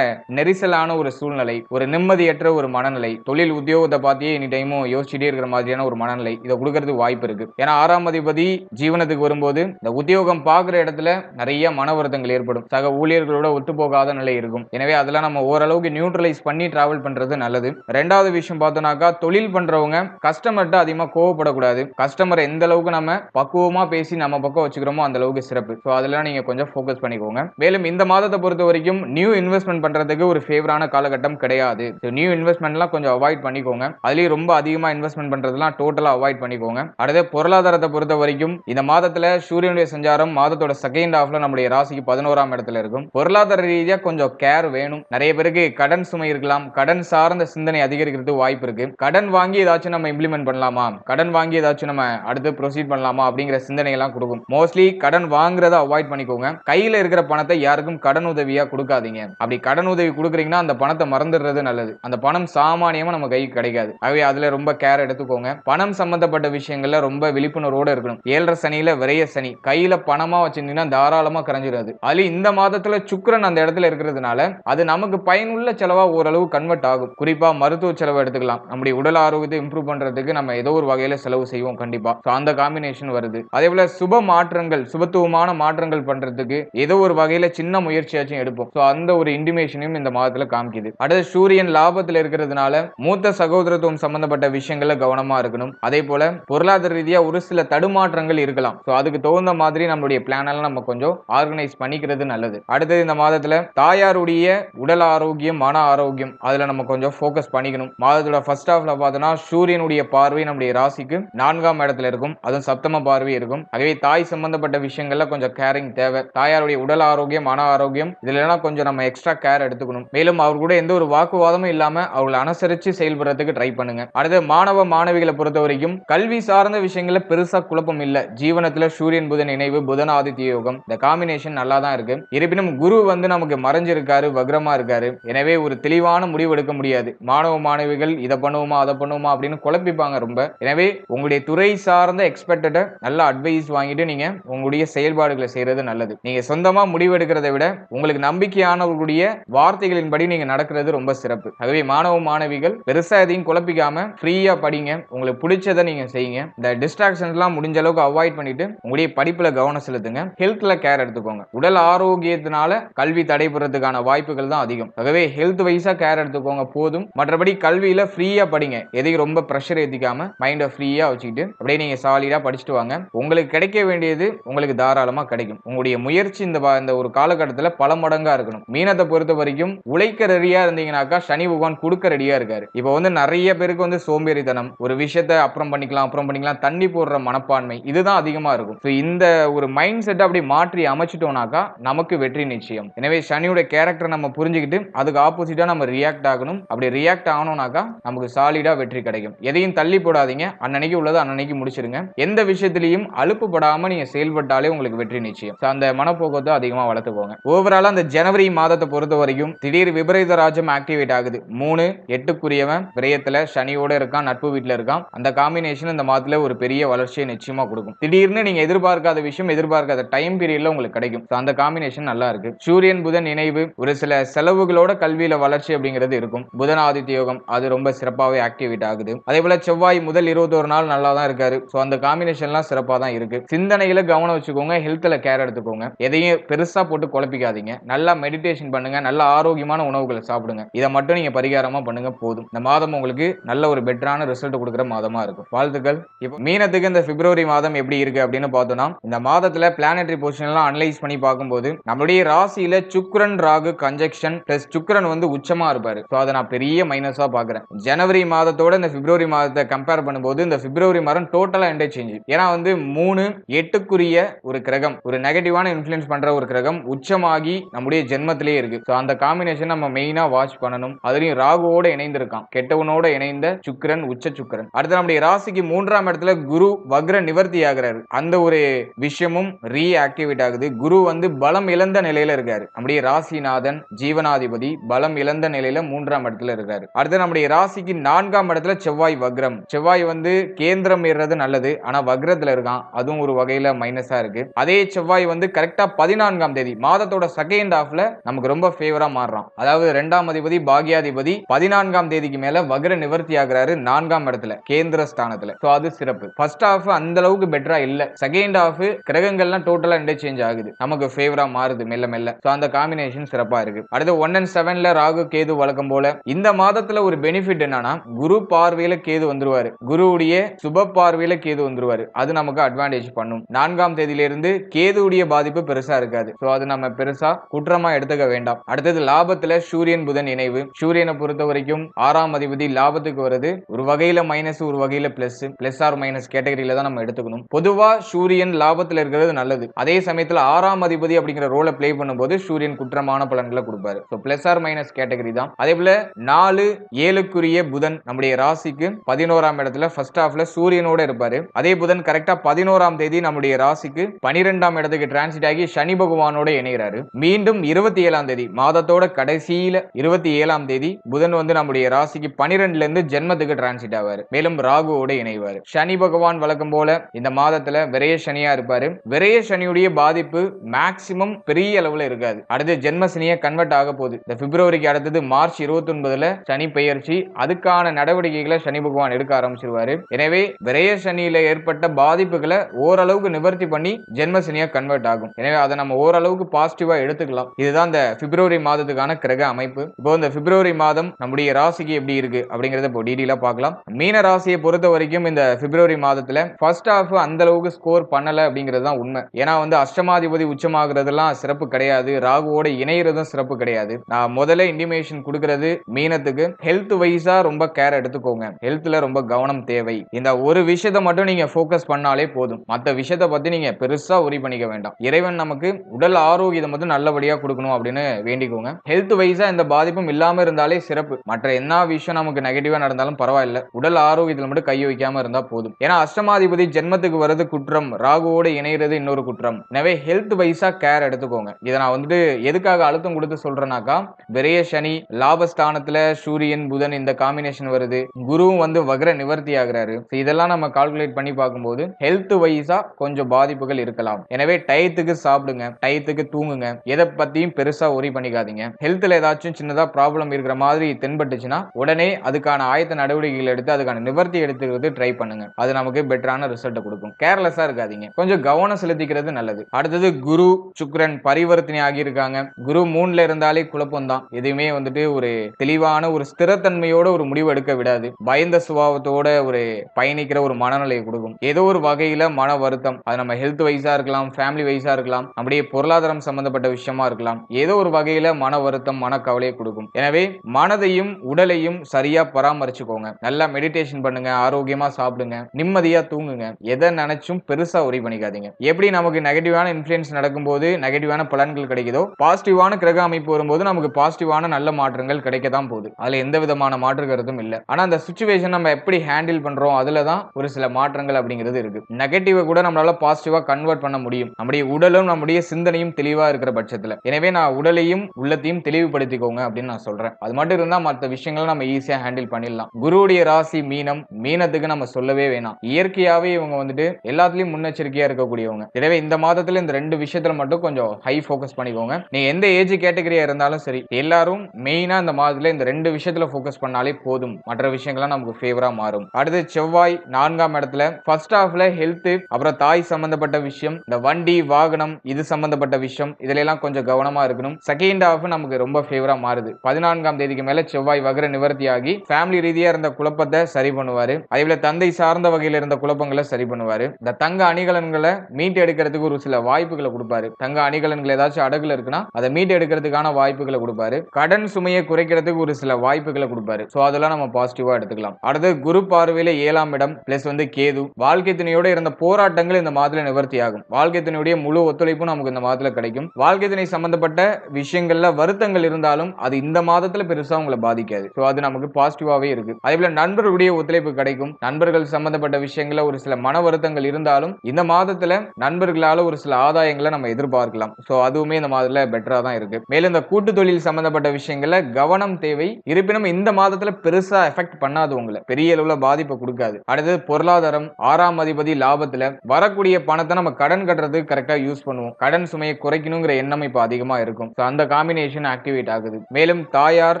நெரிசலான ஒரு சூழ்நிலை ஒரு நிம்மதியற்ற ஒரு மனநிலை தொழில் உத்தியோகத்தை பார்த்தியே எனி டைமும் யோசிச்சுட்டே இருக்கிற மாதிரியான ஒரு மனநிலை இதை கொடுக்கறதுக்கு வாய்ப்பு இருக்கு. ஏன்னா ஆறாம் அதிபதி ஜீவனத்துக்கு வரும்போது இந்த உத்தியோகம் பார்க்குற இடத்துல நிறைய மன வருத்தங்கள் ஏற்படும். சக ஊழியர்களோட ஒத்து போகாத நிலை இருக்கும். எனவே அதெல்லாம் நம்ம ஓரளவுக்கு நியூட்ரலைஸ் பண்ணி டிராவல் பண்றது நல்லது. ரெண்டாவது விஷயம் பார்த்தோம்னாக்கா தொழில் பண்றவங்க கஸ்டமர்கிட்ட அதிகமாக கோவப்படக்கூடாது. கஸ்டமரை எந்த அளவுக்கு நம்ம பக்குவமாக பேசி நம்ம பக்கம் வச்சுக்கிறோமோ அந்த அளவுக்கு சிறப்பு. ஸோ அதெல்லாம் நீங்கள் கொஞ்சம் ஃபோக்கஸ் பண்ணிக்கோங்க. மேலும் இந்த மாதத்தை பொறுத்த வரைக்கும் நியூ இன்வெஸ்ட்மெண்ட் பண்ணுறதுக்கு ஒரு ஃபேவரான காலகட்டம் கிடையாது. நியூ இன்வெஸ்ட்மெண்ட்லாம் கொஞ்சம் அவாய்ட் பண்ணிக்கோங்க. அதுலேயும் ரொம்ப அதிகமாக இன்வெஸ்ட்மெண்ட் பண்ணுறதுலாம் டோட்டலாக அவாய்ட் பண்ணிக்கோங்க. அடுத்து பொருளாதாரத்தை பொறுத்த வரைக்கும் இந்த மாதத்தில் சூரியனுடைய சஞ்சாரம் மாதத்தோட செகண்ட் ஹாஃப்ல நம்முடைய ராசிக்கு பதினோராம் இடத்துல இருக்கும். பொருளாதார ரீதியா கொஞ்சம் கேர் வேணும். நிறைய பேருக்கு கடன் சுமை இருக்கலாம். கடன் சார்ந்த சிந்தனை அதிகரிக்கிறதுக்கு வாய்ப்பு இருக்கு. கடன் வாங்கி ஏதாச்சும் நம்ம இம்ப்ளிமெண்ட் பண்ணலாமா? கடன் வாங்கி ஏதாச்சும் நம்ம அடுத்து ப்ரொசீட் பண்ணலாமா? அப்படிங்கிற சிந்தனை எல்லாம் கொடுக்கும். மோஸ்ட்லி கடன் வாங்குறத அவாய்ட் பண்ணிக்கோங்க. கையில இருக்கிற பணத்தை யாருக்கும் கடன் உதவியா கொடுக்காதீங்க. அப்படி கடன் உதவி கொடுக்குறீங்கன்னா அந்த பணத்தை மறந்துடுறது நல்லது. அந்த பணம் சாமானியமா நம்ம கைக்கு கிடைக்காது. ஆகவே அதுல ரொம்ப கேர் எடுத்துக்கோங்க. பணம் சம்பந்தப்பட்ட விஷயங்கள்ல ரொம்ப விழிப்புணர்வோட இருக்கணும். ஏழரை சனியில விரைய சனி. கையில பணம் வச்சுருந்தீங்கன்னா தாராளமாக கரைஞ்சிடாது அலி இந்த மாதத்துல சுக்கரன் அந்த இடத்துல இருக்கிறதுனால அது நமக்கு பயனுள்ள செலவாக ஓரளவு கன்வெர்ட் ஆகும். குறிப்பாக மருத்துவ செலவு எடுத்துக்கலாம். நம்முடைய உடல் ஆரோக்கியத்தை இம்ப்ரூவ் பண்ணுறதுக்கு நம்ம ஏதோ ஒரு வகையில் செலவு செய்வோம் கண்டிப்பாக ஸோ அந்த காம்பினேஷன் வருது. அதே போல சுப மாற்றங்கள் சுபத்துவமான மாற்றங்கள் பண்ணுறதுக்கு ஏதோ ஒரு வகையில் சின்ன முயற்சியாச்சும் எடுப்போம். ஸோ அந்த ஒரு இன்டிமேஷனையும் இந்த மாதத்தில் காமிக்குது. அடுத்து சூரியன் லாபத்தில் இருக்கிறதுனால மூத்த சகோதரத்துவம் சம்பந்தப்பட்ட விஷயங்கள்ல கவனமாக இருக்கணும். அதே போல பொருளாதார ரீதியாக ஒரு சில தடுமாற்றங்கள் இருக்கலாம். ஸோ அதுக்கு தகுந்த மாதிரி நம்மளுடைய நம்மளுடைய பிளானெல்லாம் நம்ம கொஞ்சம் ஆர்கனைஸ் பண்ணிக்கிறது நல்லது. அடுத்தது இந்த மாதத்துல தாயாருடைய உடல் ஆரோக்கியம் மன ஆரோக்கியம் அதுல நம்ம கொஞ்சம் ஃபோக்கஸ் பண்ணிக்கணும். மாதத்தோட ஃபர்ஸ்ட் ஹாஃப்ல பார்த்தோன்னா சூரியனுடைய பார்வை நம்முடைய ராசிக்கு நான்காம் இடத்துல இருக்கும். அதுவும் சப்தம பார்வை இருக்கும். ஆகவே தாய் சம்பந்தப்பட்ட விஷயங்கள்ல கொஞ்சம் கேரிங் தேவை. தாயாருடைய உடல் ஆரோக்கியம் மன ஆரோக்கியம் இதுல கொஞ்சம் நம்ம எக்ஸ்ட்ரா கேர் எடுத்துக்கணும். மேலும் அவர் கூட எந்த ஒரு வாக்குவாதமும் இல்லாம அவங்களை அனுசரிச்சு செயல்படுறதுக்கு ட்ரை பண்ணுங்க. அடுத்து மாணவ மாணவிகளை பொறுத்த வரைக்கும் கல்வி சார்ந்த விஷயங்களை பெருசா குழப்பம் இல்லை. ஜீவனத்துல சூரியன் புதன் இணைவு புதன் ஆதித்ய யோகம் இந்த காம்பினேஷன் நல்லா தான் இருக்கு. இருப்பினும் குரு வந்து நமக்கு மறைஞ்சிருக்காரு வக்ரமா இருக்காரு. எனவே ஒரு தெளிவான முடிவு எடுக்க முடியாது. மாணவ மாணவிகள் இதை பண்ணுவோமா அதை பண்ணுவோமா அப்படின்னு குழப்பிப்பாங்க ரொம்ப. எனவே உங்களுடைய துறை சார்ந்த எக்ஸ்பெக்டட நல்ல அட்வைஸ் வாங்கிட்டு நீங்க உங்களுடைய செயல்பாடுகளை செய்யறது நல்லது. நீங்க சொந்தமா முடிவு எடுக்கிறத விட உங்களுக்கு நம்பிக்கையானவர்களுடைய வார்த்தைகளின்படி நீங்க நடக்கிறது ரொம்ப சிறப்பு. ஆகவே மாணவ மாணவிகள் பெருசா எதையும் குழப்பிக்காம ஃப்ரீயா படிங்க. உங்களுக்கு பிடிச்சதை நீங்க செய்யுங்க. இந்த டிஸ்ட்ராக்ஷன்ஸ்லாம் முடிஞ்ச அளவுக்கு அவாய்ட் பண்ணிட்டு உங்களுடைய படிப்புல கவனம் செலுத்துங்க ஹெல்த்ல கேர் எடுத்துக்கோங்க. உடல் ஆரோக்கியத்தினால கல்வி தடைபடுறதுக்கான வாய்ப்புகள் தான் அதிகம். ஆகவே ஹெல்த் வைஸா கேர் எடுத்துக்கோங்க போதும். மற்றபடி கல்வியில ஃப்ரீயா படிங்க. எதையும் ரொம்ப ப்ரெஷர் ஏத்திக்காம மைண்டை ஃப்ரீயா வச்சுக்கிட்டு அப்படியே நீங்க சாலிடா படிச்சுட்டு வாங்க. உங்களுக்கு கிடைக்க வேண்டியது உங்களுக்கு தாராளமா கிடைக்கும். உங்களுடைய முயற்சி இந்த இந்த ஒரு காலகட்டத்தில் பல மடங்கா இருக்கணும். மீனத்தை பொறுத்த வரைக்கும் உழைக்க ரெடியா இருந்தீங்கன்னாக்கா சனி பகவான் கொடுக்க ரெடியா இருக்காரு. இப்போ வந்து நிறைய பேருக்கு வந்து சோம்பேறித்தனம். ஒரு விஷயத்த அப்புறம் பண்ணிக்கலாம் அப்புறம் பண்ணிக்கலாம். தண்ணி போடுற மனப்பான்மை. இதுதான் அதிகமா இருக்கும். ஸோ இந்த ஒரு மைண்ட் செட்டை அப்படி மாற்றி அமைச்சிட்டோம்னாக்கா நமக்கு வெற்றி நிச்சயம். எனவே சனியோட கேரக்டர் நம்ம புரிஞ்சுக்கிட்டு அதுக்கு ஆப்போசிட்டா நம்ம ரியாக்ட் ஆகணும். அப்படி ரியாக்ட் ஆகணும்னாக்கா நமக்கு சாலிடா வெற்றி கிடைக்கும். எதையும் தள்ளி போடாதீங்க. அன்னன்னைக்கு உள்ளது அன்னன்னைக்கு முடிச்சிருங்க. எந்த விஷயத்திலையும் அலுப்புப்படாம நீங்க செயல்பட்டாலே உங்களுக்கு வெற்றி நிச்சயம். அந்த மனப்போக்கத்தை அதிகமா வளர்த்துக்கோங்க. ஓவராலா அந்த ஜனவரி மாதத்தை பொறுத்த வரைக்கும் திடீர் விபரீத ராஜம் ஆக்டிவேட் ஆகுது. மூணு எட்டுக்குரியவன் விரயத்துல சனியோட இருக்கான் நட்பு வீட்டுல இருக்கான். அந்த காம்பினேஷன் இந்த மாதத்துல ஒரு பெரிய வளர்ச்சியை நிச்சயமா கொடுக்கும். திடீர்னு நீங்க எதிர்பார்க்காத விஷயம் எதிர்பார்க்காத டைம் பீரியட்ல உங்களுக்கு கிடைக்கும். அந்த காம்பினேஷன் நல்லா இருக்கு. சூரியன் புதன் இணைவு ஒரு சில செலவுகளோட கல்வியில வளர்ச்சி அப்படிங்கிறது இருக்கும். புதன் ஆதித்ய யோகம் அது ரொம்ப சிறப்பாகவே ஆக்டிவேட் ஆகுது. அதே போல செவ்வாய் முதல் இருபத்தொரு நாள் நல்லா தான் இருக்காரு. ஸோ அந்த காம்பினேஷன்லாம் சிறப்பாக தான் இருக்கு. சிந்தனையில கவனம் வச்சுக்கோங்க. ஹெல்த்தில் கேர் எடுத்துக்கோங்க. எதையும் பெருசா போட்டு குழப்பிக்காதீங்க. நல்லா மெடிடேஷன் பண்ணுங்க. நல்ல ஆரோக்கியமான உணவுகளை சாப்பிடுங்க. இதை மட்டும் நீங்க பரிகாரமா பண்ணுங்க போதும். இந்த மாதம் உங்களுக்கு நல்ல ஒரு பெட்டரான ரிசல்ட் கொடுக்குற மாதமா இருக்கும். வாழ்த்துக்கள். இப்போ மீனத்துக்கு இந்த பிப்ரவரி மாதம் எப்படி இருக்கு அப்படின்னு பார்த்தோம்னா இந்த மாதத்துல பிளானட்டரி பொசிஷன்லாம் அனலைஸ் பண்ணி பார்க்கும்போது நம்மளுடைய ராசியில சுக்ரன் ராகு கன்ஜெக்ஷன் பிளஸ் சுக்ரன் வந்து உச்சமா இருப்பாரு. ஸோ அதை நான் பெரிய மைனஸா பாக்குறேன் ஜனவரி மாதத்தோட இந்த பிப்ரவரி மாதத்தை கம்பேர் பண்ணும்போது இந்த பிப்ரவரி மாதம் டோட்டலா இன்டர்சேஞ்ச் ஏன்னா வந்து மூணு எட்டுக்குரிய ஒரு கிரகம் ஒரு நெகட்டிவான இன்ஃபுளுன்ஸ் பண்ற ஒரு கிரகம் உச்சமாகி நம்முடைய ஜென்மத்திலே இருக்கு. ஸோ அந்த காம்பினேஷன் நம்ம மெயினா வாட்ச் பண்ணணும். அதுலயும் ராகுவோட இணைந்திருக்கான். கெட்டவனோட இணைந்த சுக்ரன் உச்ச சுக்கிரன். அடுத்து நம்முடைய ராசிக்கு மூன்றாம் இடத்துல குரு வக்ர நிவர்த்தி ஆகிறாரு. அந்த ஒரு விஷயமும் ரீஆக்டிவேட் ஆகுது. குரு வந்து பலம் இழந்த நிலையில இருக்காரு. நம்முடைய ராசிநாதன் ஜீவனாதிபதி பலம் இழந்த நிலையில மூன்றாம் இடத்துல இருக்காரு. அடுத்து நம்முடைய ராசிக்கு நான்காம் இடத்துல செவ்வாய் வக்ரம். செவ்வாய் வந்து கேந்திரம் ஏறுறது நல்லது. ஆனா வக்ரத்துல இருக்கான். அதுவும் ஒரு வகையில மைனஸா இருக்கு. அதே செவ்வாய் வந்து கரெக்டா பதினான்காம் தேதி மாதத்தோட செகண்ட் ஹாஃப்ல நமக்கு ரொம்ப ஃபேவரா மாறுறான். அதாவது ரெண்டாம் அதிபதி பாகியாதிபதி பதினான்காம் தேதிக்கு மேல வக்ர நிவர்த்தி ஆகிறாரு நான்காம் இடத்துல கேந்திர ஸ்தானத்துல. சோ அது சிறப்பு. ஃபர்ஸ்ட் ஹாஃப் அந்த அளவுக்கு பெட்டரா இல்ல. செகண்ட் ஹாஃப் கிரக கிரகங்கள்லாம் டோட்டலா இன்டர்சேஞ்ச் ஆகுது. நமக்கு ஃபேவரா மாறுது மெல்ல மெல்ல. சோ அந்த காம்பினேஷன் சிறப்பா இருக்கு. அடுத்து ஒன் அண்ட் செவன்ல ராகு கேது வழக்கம் போல இந்த மாதத்துல ஒரு பெனிஃபிட் என்னன்னா குரு பார்வையில கேது வந்துருவாரு. குருவுடைய சுப பார்வையில கேது வந்துருவாரு. அது நமக்கு அட்வான்டேஜ் பண்ணும். நான்காம் தேதியில இருந்து கேதுவுடைய பாதிப்பு பெருசா இருக்காது. சோ அது நம்ம பெருசா குற்றமா எடுத்துக்க வேண்டாம். அடுத்தது லாபத்துல சூரியன் புதன் இணைவு. சூரியனை பொறுத்த வரைக்கும் ஆறாம் அதிபதி லாபத்துக்கு வருது ஒரு வகையில மைனஸ் ஒரு வகையில பிளஸ் பிளஸ் ஆர் மைனஸ் கேட்டகரியில தான் நம்ம எடுத்துக்கணும். பொதுவா சூரியன் லாபத்துல இருக்கிற இருக்கிறது நல்லது. அதே சமயத்தில் ஆறாம் அதிபதி அப்படிங்கிற ரோலை பிளே பண்ணும்போது சூரியன் குற்றமான பலன்களை கொடுப்பாரு. So plus or minus category தான். அதே போல நாலு ஏழுக்குரிய புதன் நம்முடைய ராசிக்கு பதினோராம் இடத்துல ஃபர்ஸ்ட் ஹாஃப்ல சூரியனோட இருப்பாரு. அதே புதன் கரெக்டா பதினோராம் தேதி நம்முடைய ராசிக்கு பனிரெண்டாம் இடத்துக்கு டிரான்சிட் ஆகி சனி பகவானோட இணைகிறாரு மீண்டும் இருபத்தி ஏழாம் தேதி மாதத்தோட கடைசியில இருபத்தி ஏழாம் தேதி புதன் வந்து நம்முடைய ராசிக்கு பனிரெண்டுல இருந்து ஜென்மத்துக்கு டிரான்சிட் ஆவாரு. மேலும் ராகுவோட இணைவார். சனி பகவான் வழக்கம் போல இந்த மாதத்துல விரைய சனியா இருப்பாரு. விரைய சனியுடைய பாதிப்பு மேக்சிமம் பெரிய அளவுல இருக்காது. அடுத்து ஜென்மசனியை கன்வெர்ட் ஆக போகுது. இந்த பிப்ரவரிக்கு அடுத்தது மார்ச் இருபத்தி ஒன்பதுல சனி பெயர்ச்சி. அதுக்கான நடவடிக்கைகளை சனி பகவான் எடுக்க ஆரம்பிச்சிருவாரு. எனவே விரைய சனியில ஏற்பட்ட பாதிப்புகளை ஓரளவுக்கு நிவர்த்தி பண்ணி ஜென்மசனியா கன்வெர்ட் ஆகும். எனவே அதை நம்ம ஓரளவுக்கு பாசிட்டிவா எடுத்துக்கலாம். இதுதான் இந்த பிப்ரவரி மாதத்துக்கான கிரக அமைப்பு. இப்போ இந்த பிப்ரவரி மாதம் நம்முடைய ராசிக்கு எப்படி இருக்கு அப்படிங்கறத இப்போ டீடெயிலா பார்க்கலாம். மீன ராசியை பொறுத்த வரைக்கும் இந்த பிப்ரவரி மாதத்துல ஃபர்ஸ்ட் ஹாஃப் அந்த அளவுக்கு ஸ்கோர் பண்ணல அப்படிங்கிறது தான் உண்மை. ஏன்னா வந்து அஷ்டமாதிபதி உச்சமாகிறதெல்லாம் சிறப்பு கிடையாது. ராகுவோட இணையறதும் சிறப்பு கிடையாது. நான் முதல்ல இன்டிமேஷன் கொடுக்கறது மீனத்துக்கு. ஹெல்த் வைஸா ரொம்ப கேர் எடுத்துக்கோங்க. ஹெல்த்ல ரொம்ப கவனம் தேவை. இந்த ஒரு விஷயத்த மட்டும் நீங்க போக்கஸ் பண்ணாலே போதும். மற்ற விஷயத்த பத்தி நீங்க பெருசா உரி பண்ணிக்க வேண்டாம். இறைவன் நமக்கு உடல் ஆரோக்கியத்தை மட்டும் நல்லபடியா கொடுக்கணும் அப்படின்னு வேண்டிக்கோங்க. ஹெல்த் வைஸா இந்த பாதிப்பும் இல்லாம இருந்தாலே சிறப்பு. மற்ற என்ன விஷயம் நமக்கு நெகட்டிவா நடந்தாலும் பரவாயில்ல. உடல் ஆரோக்கியத்தில் மட்டும் கை வைக்காம இருந்தா போதும். ஏன்னா அஷ்டமாதிபதி ஜென்மத்துக்கு வர்றது குற்றம். ராகுவோட செய்கிறது இன்னொரு குற்றம். எனவே ஹெல்த் வைஸா கேர் எடுத்துக்கோங்க. இதை நான் வந்துட்டு எதுக்காக அழுத்தம் கொடுத்து சொல்றேனாக்கா விரைய சனி லாபஸ்தானத்துல சூரியன் புதன் இந்த காம்பினேஷன் வருது. குருவும் வந்து வக்ர நிவர்த்தி ஆகிறாரு. இதெல்லாம் நம்ம கால்குலேட் பண்ணி பார்க்கும்போது ஹெல்த் வைஸா கொஞ்சம் பாதிப்புகள் இருக்கலாம். எனவே டயத்துக்கு சாப்பிடுங்க டயத்துக்கு தூங்குங்க. எதை பத்தியும் பெருசா ஒரி பண்ணிக்காதீங்க. ஹெல்த்ல ஏதாச்சும் சின்னதா ப்ராப்ளம் இருக்கிற மாதிரி தென்பட்டுச்சுன்னா உடனே அதுக்கான ஆயத்த நடவடிக்கைகள் எடுத்து அதுக்கான நிவர்த்தி எடுத்துக்கிறது ட்ரை பண்ணுங்க. அது நமக்கு பெட்டரான ரிசல்ட்டை கொடுக்கும். கேர்லெஸ்ஸா இருக்காதீங்க. கொஞ்சம் கவனம் செலுத்திக்கிறது நல்லது. அடுத்தது குரு சுக்ரன் பரிவர்த்தனை ஆகியிருக்காங்க. குரு மூணுல இருந்தாலே குழப்பம் தான் எதுவுமே வந்துட்டு ஒரு தெளிவான ஒரு ஸ்திரத்தன்மையோட ஒரு முடிவு எடுக்க விடாது. பயந்த சுபாவத்தோட ஒரு பயணிக்கிற ஒரு மனநிலையை கொடுக்கும். ஏதோ ஒரு வகையில மன வருத்தம். அது நம்ம ஹெல்த் வைஸா இருக்கலாம் ஃபேமிலி வைஸா இருக்கலாம் அப்படியே பொருளாதாரம் சம்பந்தப்பட்ட விஷயமா இருக்கலாம். ஏதோ ஒரு வகையில மன வருத்தம் மன கவலையை கொடுக்கும். எனவே மனதையும் உடலையும் சரியா பராமரிச்சுக்கோங்க. நல்லா மெடிடேஷன் பண்ணுங்க ஆரோக்கியமா சாப்பிடுங்க நிம்மதியா தூங்குங்க. எதை நினைச்சும் பெருசா உரி பண்ணிக்காதீங்க. எப்படி நமக்கு நெகட்டிவான இன்ஃப்ளூயன்ஸ் நடக்கும்போது நெகட்டிவான பலன்கள் கிடைக்குதோ பாசிட்டிவான கிரக அமைப்பு வரும்போது நமக்கு பாசிட்டிவான நல்ல மாற்றங்கள் கிடைக்க தான் போகுது. அதில் எந்த விதமான மாற்று கருத்தும் இல்லை. ஆனால் அந்த சுச்சுவேஷன் நம்ம எப்படி ஹேண்டில் பண்ணுறோம் அதில் தான் ஒரு சில மாற்றங்கள் அப்படிங்கிறது இருக்கு. நெகட்டிவை கூட நம்மளால பாசிட்டிவாக கன்வெர்ட் பண்ண முடியும். நம்முடைய உடலும் நம்முடைய சிந்தனையும் தெளிவாக இருக்கிற பட்சத்தில். எனவே நான் உடலையும் உள்ளத்தையும் தெளிவுபடுத்திக்கோங்க அப்படின்னு நான் சொல்கிறேன் அது மட்டும் இருந்தால் மற்ற விஷயங்களை நம்ம ஈஸியாக ஹேண்டில் பண்ணிடலாம். குருவுடைய ராசி மீனம் மீனத்துக்கு நம்ம சொல்லவே வேணாம். இயற்கையாகவே இவங்க வந்துட்டு எல்லாத்துலேயும் முன்னெச்சரிக்கையாக இருக்கக்கூடிய இருக்கக்கூடியவங்க எனவே இந்த மாதத்துல இந்த ரெண்டு விஷயத்துல மட்டும் கொஞ்சம் ஹை ஃபோக்கஸ் பண்ணிக்கோங்க. நீங்க எந்த ஏஜ் கேட்டகரியா இருந்தாலும் சரி எல்லாரும் மெயினா இந்த மாதத்துல இந்த ரெண்டு விஷயத்துல ஃபோக்கஸ் பண்ணாலே போதும். மற்ற விஷயங்கள்லாம் நமக்கு ஃபேவரா மாறும். அடுத்து செவ்வாய் நான்காம் இடத்துல ஃபர்ஸ்ட் ஹாஃப்ல ஹெல்த் அப்புறம் தாய் சம்பந்தப்பட்ட விஷயம் இந்த வண்டி வாகனம் இது சம்பந்தப்பட்ட விஷயம் இதுல எல்லாம் கொஞ்சம் கவனமா இருக்கணும். செகண்ட் ஹாஃப் நமக்கு ரொம்ப ஃபேவரா மாறுது. பதினான்காம் தேதிக்கு மேல செவ்வாய் வகர நிவர்த்தி ஆகி ஃபேமிலி ரீதியா இருந்த குழப்பத்தை சரி பண்ணுவாரு. அதே போல தந்தை சார்ந்த வகையில இருந்த குழப்பங்களை சரி பண்ணுவாரு. இந்த தங்க அணிகலன்களை மீட்டு எடுக்கிறதுக்கு ஒரு சில வாய்ப்புகளை கொடுப்பாரு. தங்க அணிகலன்கள் ஏதாச்சும் அடகுல இருக்குன்னா அதை மீட்டு எடுக்கிறதுக்கான வாய்ப்புகளை கொடுப்பாரு. கடன் சுமையை குறைக்கிறதுக்கு ஒரு சில வாய்ப்புகளை கொடுப்பாரு. ஸோ அதெல்லாம் நம்ம பாசிட்டிவா எடுத்துக்கலாம். அடுத்து குரு பார்வையில ஏழாம் இடம் பிளஸ் வந்து கேது. வாழ்க்கை துணையோட இருந்த போராட்டங்கள் இந்த மாதத்துல நிவர்த்தி ஆகும் வாழ்க்கை துணையுடைய முழு ஒத்துழைப்பும் நமக்கு இந்த மாதத்துல கிடைக்கும். வாழ்க்கை துணை சம்பந்தப்பட்ட விஷயங்கள்ல வருத்தங்கள் இருந்தாலும் அது இந்த மாதத்துல பெருசா உங்களை பாதிக்காது. ஸோ அது நமக்கு பாசிட்டிவாவே இருக்கு. அதே போல நண்பர்களுடைய ஒத்துழைப்பு கிடைக்கும். நண்பர்கள் சம்பந்தப்பட்ட விஷயங்கள்ல ஒரு சில மன வருத்தங்கள் இருந்தாலும் இந்த மாதத்துல நண்பர்களால ஒரு சில ஆதாயங்களை நம்ம எதிர்பார்க்கலாம். ஸோ அதுவுமே இந்த மாதத்தில் பெட்டரா தான் இருக்கு. மேலும் இந்த கூட்டு தொழில் சம்பந்தப்பட்ட விஷயங்கள்ல கவனம் தேவை. இருப்பினும் இந்த மாதத்துல பெருசா எஃபெக்ட் பண்ணாது உங்களை. பெரிய அளவுல பாதிப்பை கொடுக்காது. அடுத்தது பொருளாதாரம் ஆறாம் அதிபதி லாபத்துல வரக்கூடிய பணத்தை நம்ம கடன் கட்டுறதுக்கு கரெக்டா யூஸ் பண்ணுவோம். கடன் சுமையை குறைக்கணுங்கிற எண்ணம் இப்ப அதிகமா இருக்கும். ஸோ அந்த காம்பினேஷன் ஆக்டிவேட் ஆகுது. மேலும் தாயார்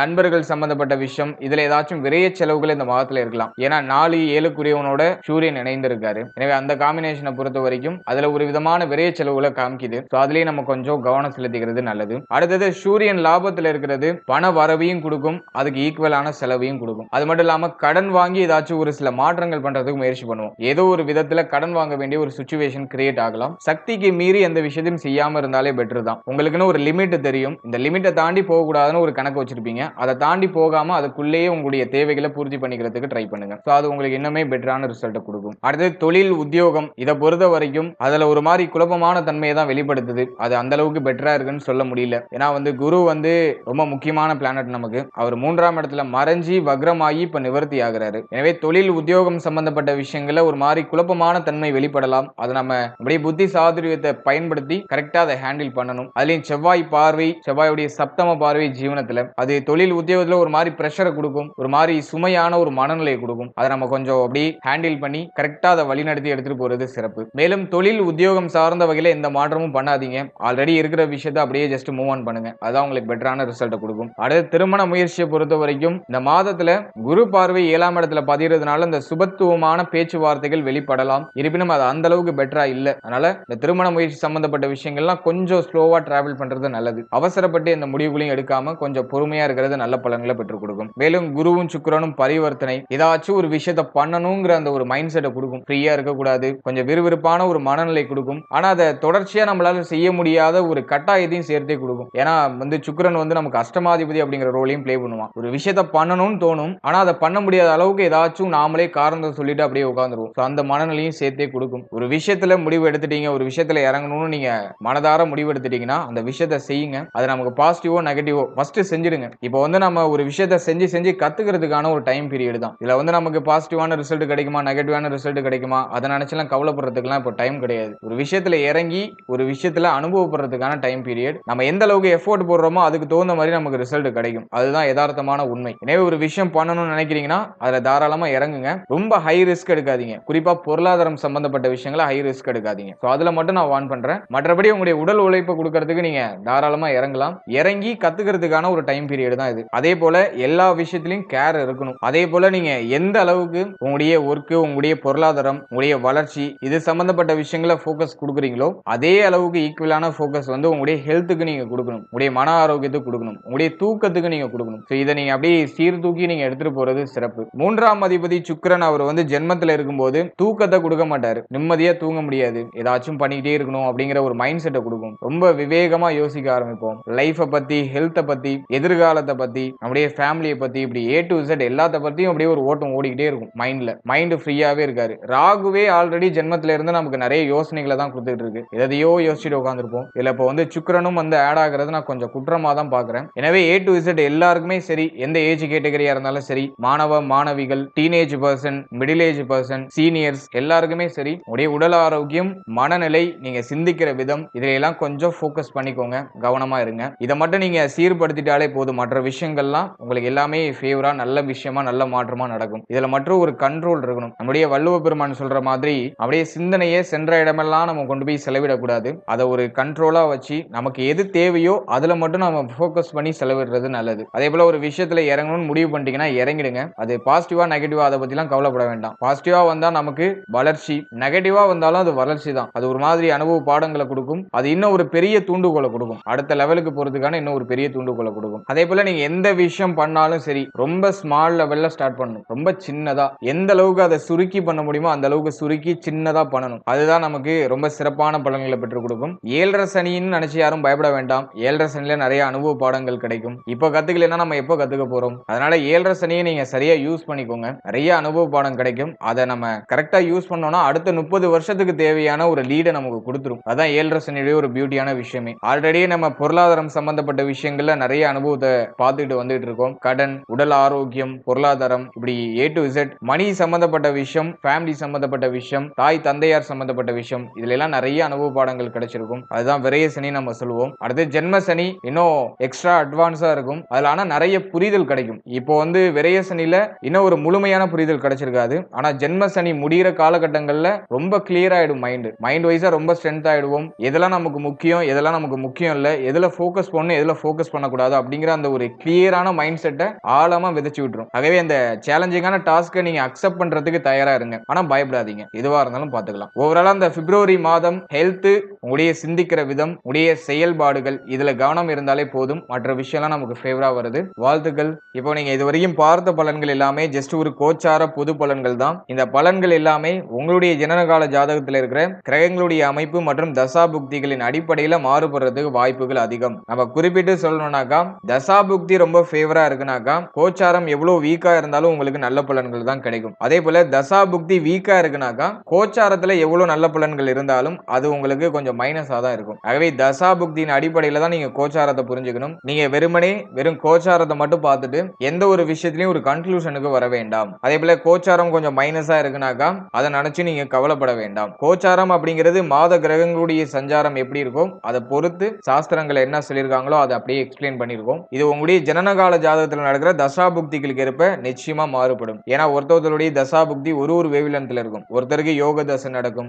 நண்பர்கள் சம்பந்தப்பட்ட விஷயம் இதுல ஏதாச்சும் விரைய செலவுகள் இந்த மாதத்துல இருக்கலாம். ஏன்னா நாலு ஏழுக்குரியவனோட சூரியன் இணைந்திருக்காரு. எனவே அந்த காம்பினேஷனை பொறுத்த வரைக்கும் அதுல ஒரு விதமான விரைய செலவுகளை காமிக்குது. ஸோ அதுலயே நம்ம கொஞ்சம் கவனம் செலுத்திக்கிறது நல்லது. அடுத்தது சூரியன் லாபத்துல இருக்கிறது பண வரவையும் கொடுக்கும் அதுக்கு ஈக்குவலான செலவையும் கொடுக்கும். அது மட்டும் இல்லாம கடன் வாங்கி ஏதாச்சும் ஒரு சில மாற்றங்கள் பண்றதுக்கு முயற்சி பண்ணுவோம். ஏதோ ஒரு விதத்துல கடன் வாங்க வேண்டிய ஒரு சுச்சுவேஷன் கிரியேட் ஆகலாம். சக்திக்கு மீறி எந்த விஷயத்தையும் செய்யாம இருந்தாலே பெட்டர் தான். உங்களுக்குன்னு ஒரு லிமிட் தெரியும். இந்த லிமிட்டை தாண்டி போகக்கூடாதுன்னு ஒரு கணக்கு வச்சிருப்பீங்க. அதை தாண்டி போகாம அதுக்குள்ளேயே உங்களுடைய தேவைகளை பூர்த்தி பண்ணிக்கிறதுக்கு ட்ரை பண்ணுங்க. ஸோ அது உங்களுக்கு இன்னுமே பெட்டரான ரிசல்ட்டை கொடுக்கும். அடுத்தது தொழில் உத்தியோகம். இதை பொறுத்த வரைக்கும் வரைக்கும் அதுல ஒரு மாதிரி குழப்பமான தன்மையை தான் வெளிப்படுத்துது. அது அந்த அளவுக்கு பெட்டரா இருக்குன்னு சொல்ல முடியல. ஏன்னா வந்து குரு வந்து ரொம்ப முக்கியமான பிளானட் நமக்கு. அவர் மூன்றாம் இடத்துல மறைஞ்சி வக்ரமாகி இப்ப நிவர்த்தி ஆகுறாரு. எனவே தொழில் உத்தியோகம் சம்பந்தப்பட்ட விஷயங்கள ஒரு மாதிரி குழப்பமான தன்மை வெளிப்படலாம். அதை நம்ம அப்படியே புத்தி சாதுரியத்தை பயன்படுத்தி கரெக்டா அதை ஹேண்டில் பண்ணணும். அதுலயும் செவ்வாய் பார்வை செவ்வாயுடைய சப்தம பார்வை ஜீவனத்துல. அது தொழில் உத்தியோகத்துல ஒரு மாதிரி ப்ரெஷரை கொடுக்கும். ஒரு மாதிரி சுமையான ஒரு மனநிலையை கொடுக்கும். அதை நம்ம கொஞ்சம் அப்படியே ஹேண்டில் பண்ணி கரெக்டா அதை வழிநடத்தி எடுத்துட்டு போறது சிறப்பு. மேலும் தொழில் உத்தியோகம் சார்ந்த வகையில் எந்த மாற்றமும் பண்ணாதீங்க. ஆல்ரெடி இருக்கிற விஷயத்தை அப்படியே ஜஸ்ட் மூவ் ஆன் பண்ணுங்க. அதான் உங்களுக்கு பெட்டரான ரிசல்ட்டை கொடுக்கும். அடுத்து திருமண முயற்சியை பொறுத்த வரைக்கும் இந்த மாதத்துல குரு பார்வை ஏழாம் இடத்துல பதிகிறதுனால இந்த சுபத்துவமான பேச்சுவார்த்தைகள் வெளிப்படலாம். இருப்பினும் அது அந்த அளவுக்கு பெட்டரா இல்லை. அதனால இந்த திருமண முயற்சி சம்பந்தப்பட்ட விஷயங்கள்லாம் கொஞ்சம் ஸ்லோவா டிராவல் பண்றது நல்லது. அவசரப்பட்டு இந்த முடிவுகளையும் எடுக்காம கொஞ்சம் பொறுமையா இருக்கிறது நல்ல பலன்களை பெற்றுக் கொடுக்கும். மேலும் குருவும் சுக்கரனும் பரிவர்த்தனை. ஏதாச்சும் ஒரு விஷயத்த பண்ணணுங்கிற அந்த ஒரு மைண்ட் செட்டை கொடுக்கும். ஃப்ரீயா இருக்கக்கூடாது. கொஞ்சம் விறுவிறுப்பான ஒரு மனநிலை கொடுக்கும். ஆனா அதை தொடர்ச்சியா நம்மளால செய்ய முடியாத ஒரு கட்டாயத்தையும் சேர்த்தே கொடுக்கும். ஏன்னா வந்து சுக்கிரன் வந்து நமக்கு அஷ்டமாதிபதி அப்படிங்கிற ரோலையும் ப்ளே பண்ணுவான். ஒரு விஷயத்த பண்ணணும்னு தோணும். ஆனா அதை பண்ண முடியாத அளவுக்கு ஏதாச்சும் நாமளே காரணத்தை சொல்லிட்டு அப்படியே உட்காந்துருவோம் ஸோ அந்த மனநிலையும் சேர்த்தே கொடுக்கும். ஒரு விஷயத்துல முடிவு எடுத்துட்டீங்க ஒரு விஷயத்துல இறங்கணும்னு நீங்க மனதார முடிவு எடுத்துட்டீங்கன்னா அந்த விஷயத்த செய்யுங்க. அது நமக்கு பாசிட்டிவோ நெகட்டிவோ ஃபர்ஸ்ட் செஞ்சிடுங்க. இப்போ வந்து நம்ம ஒரு விஷயத்த செஞ்சு செஞ்சு கத்துக்கிறதுக்கான ஒரு டைம் பீரியட் தான். இதுல வந்து நமக்கு பாசிட்டிவான ரிசல்ட் கிடைக்குமா நெகட்டிவான ரிசல்ட் கிடைக்குமா அதை நினைச்செல்லாம் கவலைப்படுறதுக்குலாம் இப்போ டைம் கிடையாது. ஒரு விஷயத்துல இறங்கி ஒரு விஷயத்துல அனுபவப்படுறதுக்கான டைம் பீரியட் நம்ம எந்த அளவுக்கு எஃபோர்ட் போடுறோமோ அதுக்கு தகுந்த மாதிரி நமக்கு ரிசல்ட் கிடைக்கும். அதுதான் யதார்த்தமான உண்மை. எனவே ஒரு விஷயம் பண்ணணும்னு நினைக்கிறீங்கன்னா அதுல தாராளமா இறங்குங்க. ரொம்ப ஹை ரிஸ்க் எடுக்காதீங்க. குறிப்பா பொருளாதாரம் சம்பந்தப்பட்ட விஷயங்களை ஹை ரிஸ்க் எடுக்காதீங்க. ஸோ அதுல மட்டும் நான் வான் பண்றேன். மற்றபடி உங்களுடைய உடல் உழைப்பு கொடுக்கறதுக்கு நீங்க தாராளமா இறங்கலாம். இறங்கி கத்துக்கிறதுக்கான ஒரு டைம் பீரியட் தான் இது. அதே போல எல்லா விஷயத்திலையும் கேர் இருக்கணும். அதே போல நீங்க எந்த அளவுக்கு உங்களுடைய ஒர்க்கு உங்களுடைய பொருளாதாரம் உங்களுடைய வளர்ச்சி இது சம்பந்தப்பட்ட விஷயங்களை ஃபோக்கஸ் கொடுக்குறீங்களோ அதே அளவுக்கு ஈக்குவலான ஃபோக்கஸ் வந்து உங்களுடைய ஹெல்த்துக்கு நீங்கள் கொடுக்கணும். உங்களுடைய மன ஆரோக்கியத்துக்கு கொடுக்கணும். உங்களுடைய தூக்கத்துக்கு நீங்கள் கொடுக்கணும். ஸோ இதை நீங்கள் அப்படியே சீர்தூக்கி நீங்கள் எடுத்துகிட்டு போகிறது சிறப்பு. மூன்றாம் அதிபதி சுக்கரன் அவர் வந்து ஜென்மத்தில் இருக்கும்போது தூக்கத்தை கொடுக்க மாட்டார். நிம்மதியாக தூங்க முடியாது. ஏதாச்சும் பண்ணிக்கிட்டே இருக்கணும் அப்படிங்கிற ஒரு மைண்ட் செட்டை கொடுக்கும். ரொம்ப விவேகமாக யோசிக்க ஆரம்பிப்போம். லைஃப்பை பற்றி ஹெல்த்தை பற்றி எதிர்காலத்தை பற்றி நம்முடைய ஃபேமிலியை பற்றி இப்படி ஏ டு இசட் எல்லாத்த பற்றியும் அப்படியே ஒரு ஓட்டம் ஓடிக்கிட்டே இருக்கும் மைண்டில் மைண்ட் ஃப்ரீயாகவே இருக்காரு. ராகுவே ஆல்ரெடி ஜென்மத்தில் இருந்து நமக்கு நிறைய யோசனைகளை தான் கொடுத்துட்டு இருக்கு. எதையோ யோசிச்சுட்டு உட்காந்துருப்போம் இதில் இப்போ வந்து சுக்கரனும் வந்து ஆட் ஆகுறது நான் கொஞ்சம் குற்றமா தான் பாக்குறேன். எனவே ஏ டு இசட் எல்லாருக்குமே சரி. எந்த ஏஜ் கேட்டகரியா இருந்தாலும் சரி. மாணவ மாணவிகள் teenage person middle age person seniors எல்லாருக்குமே சரி. உடைய உடல் ஆரோக்கியம் மனநிலை நீங்க சிந்திக்கிற விதம் இதையெல்லாம் கொஞ்சம் ஃபோக்கஸ் பண்ணிக்கோங்க. கவனமா இருங்க. இதை மட்டும் நீங்க சீர்படுத்திட்டாலே போதும். மற்ற விஷயங்கள்லாம் உங்களுக்கு எல்லாமே ஃபேவரா நல்ல விஷயமா நல்ல மாற்றமா நடக்கும். இதுல மற்றும் ஒரு கண்ட்ரோல் இருக்கணும். நம்முடைய வள்ளுவ பெருமான் சொல்ற மாதிரி அப்படியே சிந்தனையே சென்ற இடமெல்லாம் நம்ம கொண்டு போய் செலவிடக்கூடாது. அதை ஒரு கண்ட்ரோலாக வச்சு நமக்கு எது தேவையோ அதில் மட்டும் நம்ம ஃபோக்கஸ் பண்ணி செலவிடுறது நல்லது. அதே போல் ஒரு விஷயத்தில் இறங்கணும்னு முடிவு பண்ணிட்டீங்கன்னா இறங்கிடுங்க. அது பாசிட்டிவாக நெகட்டிவாக அதை பற்றிலாம் கவலைப்பட வேண்டாம். பாசிட்டிவாக வந்தால் நமக்கு வளர்ச்சி நெகட்டிவாக வந்தாலும் அது வளர்ச்சி தான். அது ஒரு மாதிரி அனுபவ பாடங்களை கொடுக்கும். அது இன்னும் ஒரு பெரிய தூண்டுகோலை கொடுக்கும். அடுத்த லெவலுக்கு போகிறதுக்கான இன்னும் ஒரு பெரிய தூண்டுகோலை கொடுக்கும். அதே போல் நீங்கள் எந்த விஷயம் பண்ணாலும் சரி ரொம்ப ஸ்மால் லெவலில் ஸ்டார்ட் பண்ணணும். ரொம்ப சின்னதாக எந்த அளவுக்கு அதை சுருக்கி பண்ண முடியுமோ அந்த அளவுக்கு சுருக்கி சின்னதாக பண்ணணும். அது தான் நமக்கு ரொம்ப சிறப்பான பலன்களை பெற்றுக் கொடுக்கும். ஏழரை சனின்னு நினைச்சு யாரும் பயப்பட வேண்டாம். ஏழரை சனியில நிறைய அனுபவ பாடங்கள் கிடைக்கும். இப்போ கத்துக்கலைன்னா நம்ம எப்போ கத்துக்க போறோம்? அதனால ஏழரை சனியை நீங்க சரியா யூஸ் பண்ணிக்கோங்க. நிறைய அனுபவ பாடம் கிடைக்கும். அதை நம்ம கரெக்டா யூஸ் பண்ணோம்னா அடுத்த முப்பது வருஷத்துக்கு தேவையான ஒரு லீடை நமக்கு கொடுத்துரும். அதான் ஏழரை சனியுடைய ஒரு பியூட்டியான விஷயமே. ஆல்ரெடி நம்ம பொருளாதாரம் சம்பந்தப்பட்ட விஷயங்கள்ல நிறைய அனுபவத்தை பார்த்துட்டு வந்துட்டு இருக்கோம். கடன் உடல் ஆரோக்கியம் பொருளாதாரம் இப்படி ஏ டு இசட் மணி சம்பந்தப்பட்ட விஷயம் ஃபேமிலி சம்பந்தப்பட்ட விஷயம் தாய் தந்தையார் சம்பந்த சம்பந்தப்பட்ட விஷயம். இதுல எல்லாம் நிறைய அனுபவ பாடங்கள் கிடைச்சிருக்கும். அதுதான் விரைய சனி நம்ம சொல்லுவோம் அடுத்து ஜென்ம சனி இன்னும் எக்ஸ்ட்ரா அட்வான்ஸா இருக்கும். அதுல ஆனா நிறைய புரிதல் கிடைக்கும். இப்போ வந்து விரைய சனியில இன்னும் ஒரு முழுமையான புரிதல் கிடைச்சிருக்காது. ஆனா ஜென்ம சனி முடிகிற காலகட்டங்கள்ல ரொம்ப கிளியர் ஆயிடும் மைண்ட் மைண்ட் வைஸா ரொம்ப ஸ்ட்ரென்த் ஆயிடுவோம். எதெல்லாம் நமக்கு முக்கியம் எதெல்லாம் நமக்கு முக்கியம் இல்ல எதுல ஃபோக்கஸ் பண்ணணும் எதுல ஃபோக்கஸ் பண்ணக்கூடாது அப்படிங்கிற அந்த ஒரு கிளியரான மைண்ட் செட்டை ஆழமா விதைச்சு விட்டுரும். ஆகவே அந்த சேலஞ்சிங்கான டாஸ்க்கை நீங்க அக்செப்ட் பண்றதுக்கு தயாரா இருங்க. ஆனா பயப்படாதீங்க. எதுவா இருந்தாலும் பாத்துக்கலாம் அதனால அந்த பிப்ரவரி மாதம் ஹெல்த்து உங்களுடைய சிந்திக்கிற விதம் உடைய செயல்பாடுகள் இதுல கவனம் இருந்தாலே போதும். மற்ற விஷயம்லாம் நமக்கு ஃபேவரா வருது. வாழ்த்துக்கள். இப்போ நீங்க இதுவரையும் பார்த்த பலன்கள் எல்லாமே ஜஸ்ட் ஒரு கோச்சார பொது பலன்கள் தான். இந்த பலன்கள் எல்லாமே உங்களுடைய ஜனனகால ஜாதகத்தில் இருக்கிற கிரகங்களுடைய அமைப்பு மற்றும் தசாபுக்திகளின் அடிப்படையில மாறுபடுறதுக்கு வாய்ப்புகள் அதிகம். நம்ம குறிப்பிட்டு சொல்லணும்னாக்கா தசாபுக்தி ரொம்ப ஃபேவரா இருக்குனாக்கா கோச்சாரம் எவ்வளவு வீக்கா இருந்தாலும் உங்களுக்கு நல்ல பலன்கள் தான் கிடைக்கும். அதே போல தசாபுக்தி வீக்கா இருக்குனாக்கா கோச்சாரத்துல எவ்வளவு நல்ல பலன்கள் இருந்தாலும் அது உங்களுக்கு கொஞ்சம் மைனஸாக தான் இருக்கும். ஆகவே தசா புக்தியின் அடிப்படையில் தான் நீங்கள் கோச்சாரத்தை புரிஞ்சுக்கணும். நீங்கள் வெறுமனே வெறும் கோச்சாரத்தை மட்டும் பார்த்துட்டு எந்த ஒரு விஷயத்துலையும் ஒரு கன்க்ளூஷனுக்கு வர வேண்டாம். அதே போல கோச்சாரம் கொஞ்சம் மைனஸாக இருக்குனாக்கா அதை நினச்சி நீங்கள் கவலைப்பட வேண்டாம். கோச்சாரம் அப்படிங்கிறது மாத கிரகங்களுடைய சஞ்சாரம் எப்படி இருக்கும் அதை பொறுத்து சாஸ்திரங்களை என்ன சொல்லியிருக்காங்களோ அதை அப்படியே எக்ஸ்பிளைன் பண்ணியிருக்கோம். இது உங்களுடைய ஜனனகால ஜாதகத்தில் நடக்கிற தசா புக்திகளுக்கு ஏற்ப நிச்சயமா மாறுபடும். ஏன்னா ஒருத்தருடைய தசா புக்தி ஒரு ஒரு வேவிலன்ஸ்ல இருக்கும். ஒருத்தருக்கு யோக தசை நடக்கும்.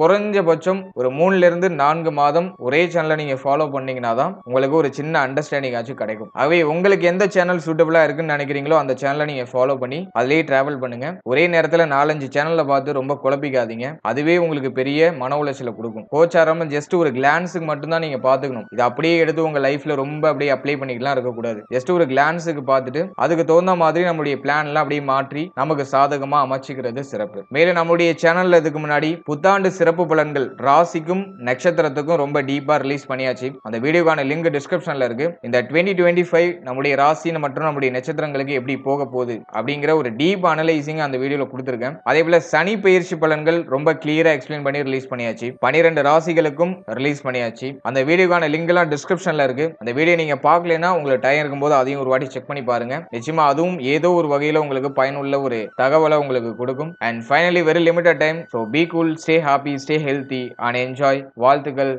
குறைஞ்சபட்சம் ஒரு மூணுல இருந்து நான்கு மாதம் ஒரே சேனலை நீங்க ஃபாலோ பண்ணீங்கன்னா தான் உங்களுக்கு ஒரு சின்ன அண்டர்ஸ்டாண்டிங் ஆச்சு கிடைக்கும். ஆகவே உங்களுக்கு எந்த சேனல் சூட்டபிளா இருக்குன்னு நினைக்கிறீங்களோ அந்த சேனலை நீங்க ஃபாலோ பண்ணி அதுலேயே டிராவல் பண்ணுங்க. ஒரே நேரத்துல நாலஞ்சு சேனல்ல பார்த்து ரொம்ப குழப்பிக்காதீங்க. அதுவே உங்களுக்கு பெரிய மன உளைச்சலை கொடுக்கும். கோச்சாரம் ஜஸ்ட் ஒரு கிளான்ஸுக்கு மட்டும்தான் நீங்க பாத்துக்கணும் இது அப்படியே எடுத்து உங்க லைஃப்ல ரொம்ப அப்படியே அப்ளை பண்ணிக்கலாம் இருக்கக்கூடாது. ஜஸ்ட் ஒரு கிளான்ஸுக்கு பார்த்துட்டு அதுக்கு தகுந்த மாதிரி நம்மளுடைய பிளான் எல்லாம் அப்படியே மாற்றி நமக்கு சாதகமா அமைச்சுக்கிறது சிறப்பு. மேலும் நம்மளுடைய சேனல்ல இதுக்கு முன்னாடி புத்தாண்டு சிறப்பு பலன்கள் ராசிக்கும் நட்சத்திரத்துக்கும் ரொம்ப டீப்பாக ரிலீஸ் பண்ணியாச்சு. அந்த வீடியோக்கான லிங்க் டிஸ்கிரிப்ஷனில் இருக்கு. இந்த டுவெண்ட்டி டுவெண்ட்டி ஃபைவ் நம்முடைய ராசி மற்றும் நம்முடைய நட்சத்திரங்களுக்கு எப்படி போக போகுது அப்படிங்கிற ஒரு டீப் அனலைசிங் அந்த வீடியோவில் கொடுத்துருக்கேன். அதே போல சனி பயிற்சி பலன்கள் ரொம்ப கிளியராக எக்ஸ்பிளைன் பண்ணி ரிலீஸ் பண்ணியாச்சு. பனிரெண்டு ராசிகளுக்கும் ரிலீஸ் பண்ணியாச்சு. அந்த வீடியோக்கான லிங்க் எல்லாம் டிஸ்கிரிப்ஷனில் இருக்கு. அந்த வீடியோ நீங்க பார்க்கலனா உங்களுக்கு டைம் இருக்கும்போது அதையும் ஒரு வாட்டி செக் பண்ணி பாருங்க. நிச்சயமா அதுவும் ஏதோ ஒரு வகையில் உங்களுக்கு பயனுள்ள ஒரு தகவலை உங்களுக்கு கொடுக்கும். And finally very limited time so be cool stay happy stay healthy and enjoy வாழ்த்துக்கள்